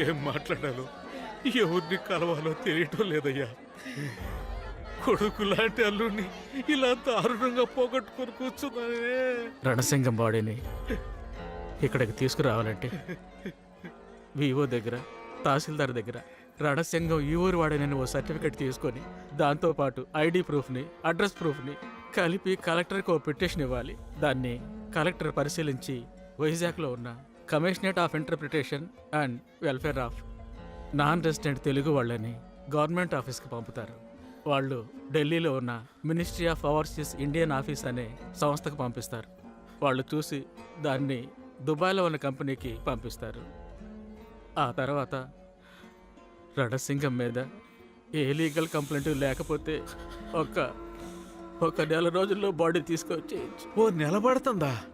ఏం మాట్లాడాలో? ఎవరిని కలవాలో తెలియటం లేదయ్యా. కొడుకు లాంటి అల్లుడిని ఇలా దారుణంగా పోగొట్టుకొని కూర్చున్నానే. రణసింగం బాడీని ఇక్కడికి తీసుకురావాలంటే వివో దగ్గర తహసీల్దార్ దగ్గర రణసింగం ఈ ఊరు ఓ సర్టిఫికెట్ తీసుకొని దాంతోపాటు ఐడి ప్రూఫ్ని అడ్రస్ ప్రూఫ్ని కలిపి కలెక్టర్కి ఓ పిటిషన్ ఇవ్వాలి. దాన్ని కలెక్టర్ పరిశీలించి వైజాగ్లో ఉన్న commissionerate of interpretation and welfare of non resident Telugu వాళ్ళని గవర్నమెంట్ ఆఫీస్కి పంపుతారు. వాళ్ళు ఢిల్లీలో ఉన్న ministry of overseas Indian office అనే సంస్థకు పంపిస్తారు. వాళ్ళు చూసి దాన్ని దుబాయ్లో ఉన్న కంపెనీకి పంపిస్తారు. ఆ తర్వాత రణసింగం మీద ఏ లీగల్ కంప్లైంట్ లేకపోతే ఒక ఒక నెల రోజుల్లో బాడీ తీసుకొచ్చి ఓ నిలబడుతుందా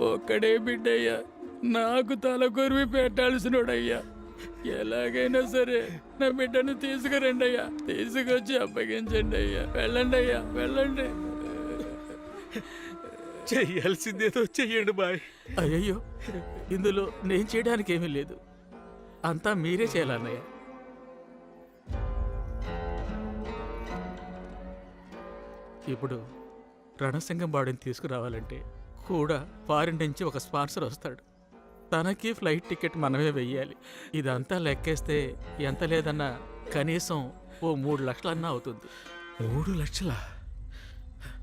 ఒక్కడే బిడ్డయ్యా. నాకు తల కొరివి పెట్టాల్సినోడయ్యా. ఎలాగైనా సరే నా బిడ్డను తీసుకురండి అయ్యా తీసుకొచ్చి అప్పగించండి అయ్యా వెళ్ళండి. అయ్యా వెళ్ళండి చెయ్యాల్సిందేదో చెయ్యండి బాయ్. అయ్యయ్యో ఇందులో నేను చేయడానికి ఏమీ లేదు. అంతా మీరే చేయాలన్నయ్య. ఇప్పుడు రణసింగం బాడీని తీసుకురావాలంటే కూడా ఫారిన్ నుంచి ఒక స్పాన్సర్ వస్తాడు. తనకి ఫ్లైట్ టికెట్ మనమే వెయ్యాలి. ఇదంతా లెక్కేస్తే ఎంత లేదన్నా కనీసం ఓ మూడు లక్షలన్నా అవుతుంది. మూడు లక్షల?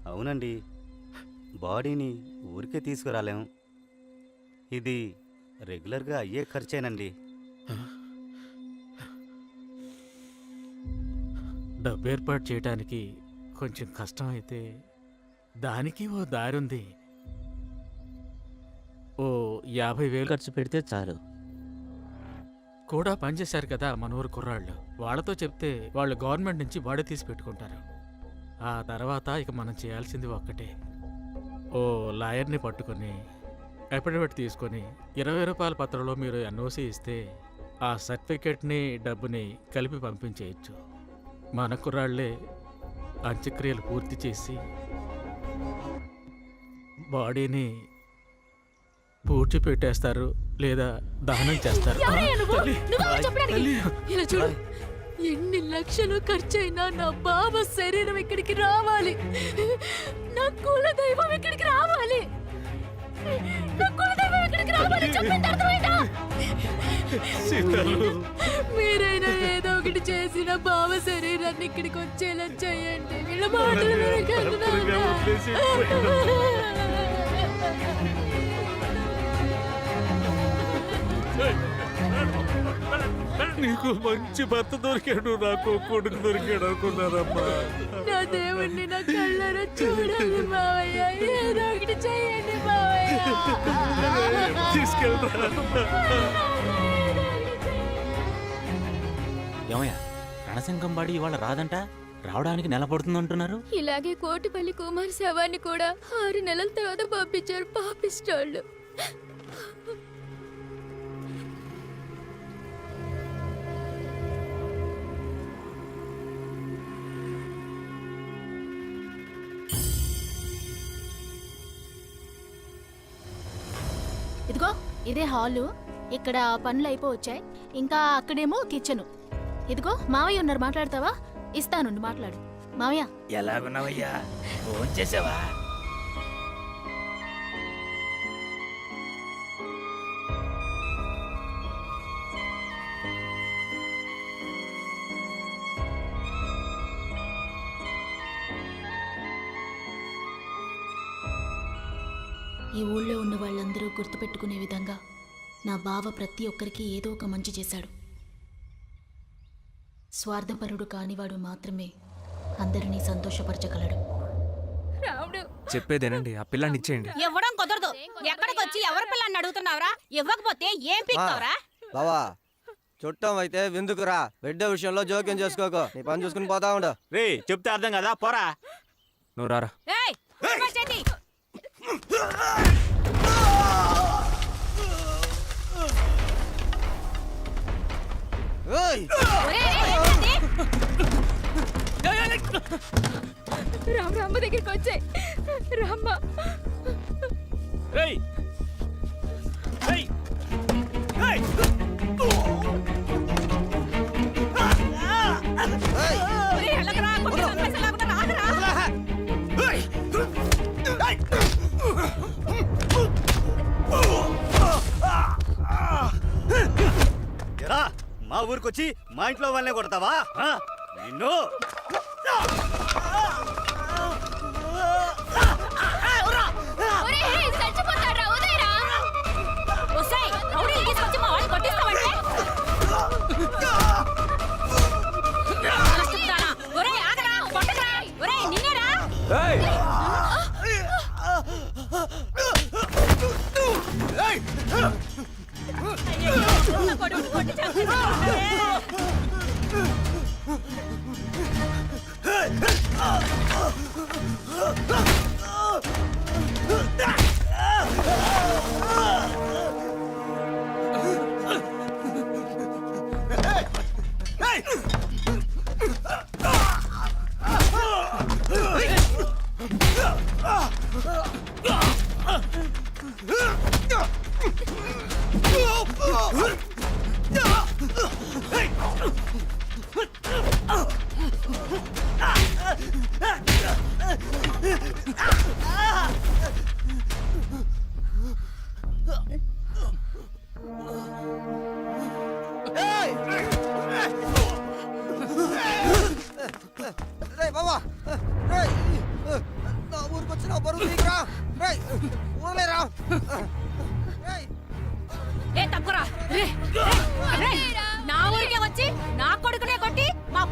అవునండి. బాడీని ఊరికే తీసుకురాలేం. ఇది రెగ్యులర్గా అయ్యే ఖర్చేనండి. డబ్బు ఏర్పాటు చేయడానికి కొంచెం కష్టం అయితే దానికి ఓ దారి ఉంది యాభై వేలు. ఖర్చు పెడితే చాలు. కూడా పనిచేశారు కదా మన ఊరు కుర్రాళ్ళు. వాళ్ళతో చెప్తే వాళ్ళు గవర్నమెంట్ నుంచి బాడీ తీసి పెట్టుకుంటారు. ఆ తర్వాత ఇక మనం చేయాల్సింది ఒక్కటే. ఓ లాయర్ని పట్టుకొని అఫిడవిట్ తీసుకొని ఇరవై రూపాయల పత్రంలో మీరు ఎన్ఓసి ఇస్తే ఆ సర్టిఫికెట్ని డబ్బుని కలిపి పంపించేయచ్చు. మన కుర్రాళ్ళే అంత్యక్రియలు పూర్తి చేసి బాడీని పూడ్చి పెట్టేస్తారు లేదా దహనం చేస్తారు. ఎవరయ్యా నువ్వు? నువ్వెవరు చెప్పడానికి? ఇలా చూడు. ఎన్ని లక్షలు ఖర్చయినా నా బావ శరీరం ఇక్కడికి రావాలి. నా కుల దైవం ఇక్కడికి రావాలి. నా కుల దైవం ఇక్కడికి రావాలి. చెప్పింది అర్థమైందా? సీతాలు. మీరైనా ఏదో ఒకటి చేసిన బావ శరీరాన్ని ఇక్కడికి వచ్చేలా చేయండి. వీళ్ళ మాటలు వినకండి నీకు మంచి భర్త దొరికాడు నాకు కొడుకు దొరికాడు అనుకున్నారమ్మా. నా దేవుణ్ణి నా కళ్ళారా చూడాలి మావయ్య. ఏదో ఒకటి చేయండి మావయ్య. తీసుకెళ్తా ఏమయ్యా రణసింగం బాడీ ఇవాళ రాదంట? రావడానికి నెల పడుతుందంటున్నారు? ఇలాగే కోటిపల్లి కుమార్ శవాన్ని కూడా ఆరు నెలల తర్వాత పంపించారు పాపిస్టోళ్ళు ఇదే హాలు. ఇక్కడ పనులు అయిపోవచ్చాయి. ఇంకా అక్కడేమో కిచెను. ఇదిగో మావయ్య ఉన్నారు. మాట్లాడతావా? ఇస్తానుండి మాట్లాడు. మావయ్య. ఎలాగున్నావయ్యా? ఫోన్ చేసావా? ఈ ఊళ్ళో ఉన్న వాళ్ళందరూ గుర్తుపెట్టుకునే విధంగా నా బావ ప్రతి ఒక్కరికి ఏదో ఒక మంచి చేశాడు స్వార్థపరుడు కానివాడు మాత్రమే అందరినీ సంతోషపరచగలడు రాముడు చెప్పేదేనండి ఆ పిల్లాన్ని ఇచ్చేయండి ఇవ్వడం కుదరదు ఎక్కడికి వచ్చి ఎవరి పిల్లని అడుగుతున్నావురా ఇవ్వకపోతే ఏం పీక్తావురా బావా చుట్టం అయితే విందుకురా బిడ్డ విషయంలో జోక్యం చేసుకోకు నీ పని చూసుకుని పోతా ఉండు రే చెప్తే అర్థం కదా పోరా నువ్వు రారా రామ్ రామ్మ దగ్గరికి వచ్చే. రామ్మ. రేయ్ మా ఊరికొచ్చి మా ఇంట్లో వాళ్ళనే కొడతావా ఆ? నిన్ను ఒసేయ్, రౌడీని తీసుకొచ్చి మా వాడిని కొట్టిస్తావంటే? నరసింహానా? ఒరేయ్, ఆగరా, కొట్టకురా. ఒరేయ్, నిన్నేరా? అయ్యయ్యో, నా కొడుకుని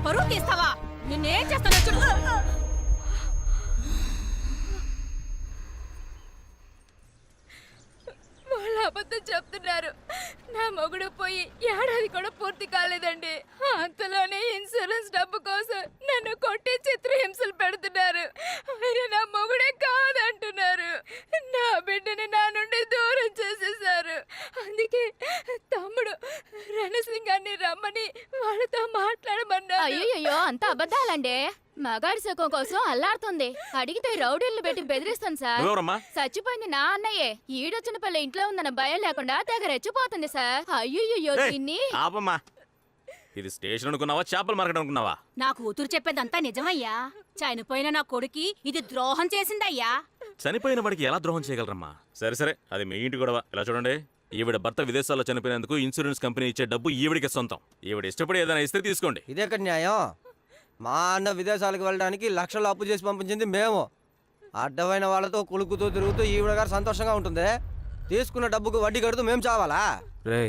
పరువు తీస్తావా? నిన్నేం చేస్తానో చూడు వాళ్ళు అబద్ధం చెప్తున్నారు. నా మొగుడు పోయి ఏడాది కూడా పూర్తి కాలేదండి. అంతలోనే ఇన్సూరెన్స్ డబ్బు కోసం నన్ను కొట్టి చిత్రహింసలు పెడుతున్నారు. ఆయన నా మొగుడే కాదంటున్నారు. నా బిడ్డని నా నుండి దూరం చేసేశారు. అందుకే రణసింగాన్ని రమ్మని వాళ్ళతో మాట్లాడమన్నారు అయ్యో అంత అబద్ధాలండే. మగాడి సుఖం కోసం అల్లాడుతుంది. అడిగితే రౌడీలను పెట్టి బెదిరిస్తాను సార్. చచ్చిపోయింది నా అన్నయ్యే. ఈడొచ్చిన పల్లె ఇంట్లో ఉందన్న భయం లేకుండా తెగ రెచ్చిపోతుంది సార్. అయ్యో దీన్ని. ఆపమ్మా. ఇది స్టేషన్ అనుకున్నావా చేపల మార్కెట్ అనుకున్నావా? నా కూతురు చెప్పేదంతా నిజమయ్యా. చనిపోయిన నా కొడుకి ఇది ద్రోహం చేసిందయ్యా. చనిపోయిన వాడికి ఎలా ద్రోహం చేయగలరమ్మా? సరే సరే. అది మీ ఇంటి గొడవ. ఇలా చూడండి. ఈవిడ భర్త విదేశాల్లో చనిపోయినందుకు ఇన్సూరెన్స్ కంపెనీ ఇచ్చే డబ్బు ఈవిడికి సొంతం. ఈవిడ ఇష్టపడి ఏదైనా ఇస్తే తీసుకోండి. ఇదెక్కడ న్యాయం? మా అన్న విదేశాలకు వెళ్ళడానికి లక్షలు అప్పు చేసి పంపించింది మేము. అడ్డమైన వాళ్ళతో కులుకుతూ తిరుగుతూ ఈవిడ గారు సంతోషంగా ఉంటుంది. తీసుకున్న డబ్బుకు వడ్డీ కడుతూ మేము చావాలా? రే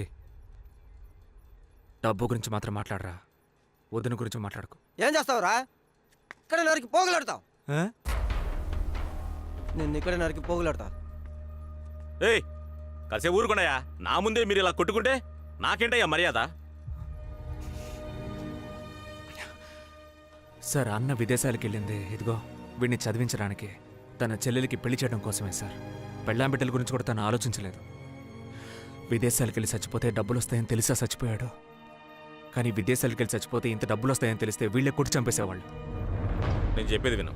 డబ్బు గురించి మాత్రం మాట్లాడరా. వదిన గురించి మాట్లాడుకో. ఏం చేస్తావురా? ఇక్కడ నరికి పోగులాడతావు. నిన్ను ఇక్కడ నరికి పోగులాడతా. ఏయ్ కలిసే ఊరుకున్నాయా? నా ముందే మీరు ఇలా కొట్టుకుంటే నాకేంటయ్యా మర్యాద? సార్ అన్న విదేశాలకు వెళ్ళింది ఇదిగో వీడిని చదివించడానికి. తన చెల్లెలికి పెళ్ళి చేయడం కోసమే సార్. పెళ్ళాం బిడ్డల గురించి కూడా తను ఆలోచించలేదు. విదేశాలకు వెళ్ళి చచ్చిపోతే డబ్బులు వస్తాయని తెలిసా చచ్చిపోయాడు? కానీ విదేశాలకు వెళ్ళి చచ్చిపోతే ఇంత డబ్బులు వస్తాయని తెలిస్తే వీళ్ళే కొట్టి చంపేసేవాళ్ళు. నేను చెప్పేది విను.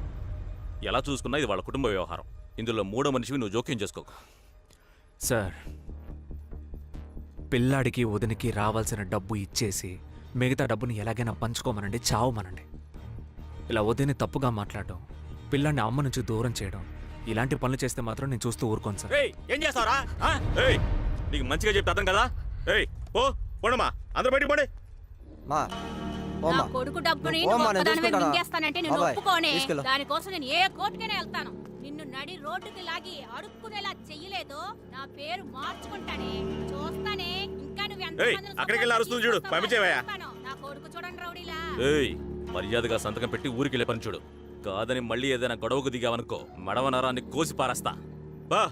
ఎలా చూసుకున్నా ఇది వాళ్ళ కుటుంబ వ్యవహారం. ఇందులో మూడో మనిషివి నువ్వు జోక్యం చేసుకోకు. సార్ పిల్లాడికి వదినికి రావాల్సిన డబ్బు ఇచ్చేసి మిగతా డబ్బుని ఎలాగైనా పంచుకోమనండి చావమనండి. ఇలా వదిని తప్పుగా మాట్లాడడం పిల్లాడిని అమ్మ నుంచి దూరం చేయడం ఇలాంటి పనులు చేస్తే మాత్రం నేను చూస్తూ ఊరుకోను సార్. ఏం చేస్తావరా? నీకు మంచిగా చెప్తే అర్థం కదా? ఏయ్ ఓ పోడమ్మా అందరూ బయటికి పోండి. మా నా కొడుకు డబ్బుని నువ్వు నువ్వు పోమ్మా, నేను ఒక్కదానివే చూసుకుంటాను. మింగేస్తానంటే నేను బాబాయ్, ఒప్పుకోనే. తీసుకెళ్ళు. దానికోసం నేను ఏ కోర్టుకైనా వెళ్తాను. నడి రోడ్డుకి లాగి అడుక్కునేలా చెయ్యలేదు నా పేరు మార్చుకుంటానే. చూస్తానే. ఇంకా నువ్వు ఎంత అక్కడికి వెళ్ళి అరుస్తుంది చూడు, పంపించేవయ్యా. నా కొడుకు చూడండి రౌడీలా. ఏయ్ మర్యాదగా సంతకం పెట్టి ఊరికి వెళ్ళే పని చూడు. కాదని మళ్ళీ ఏదైనా గొడవకు దిగావనుకో మడవ నరాన్ని కోసి పారేస్తా. బా.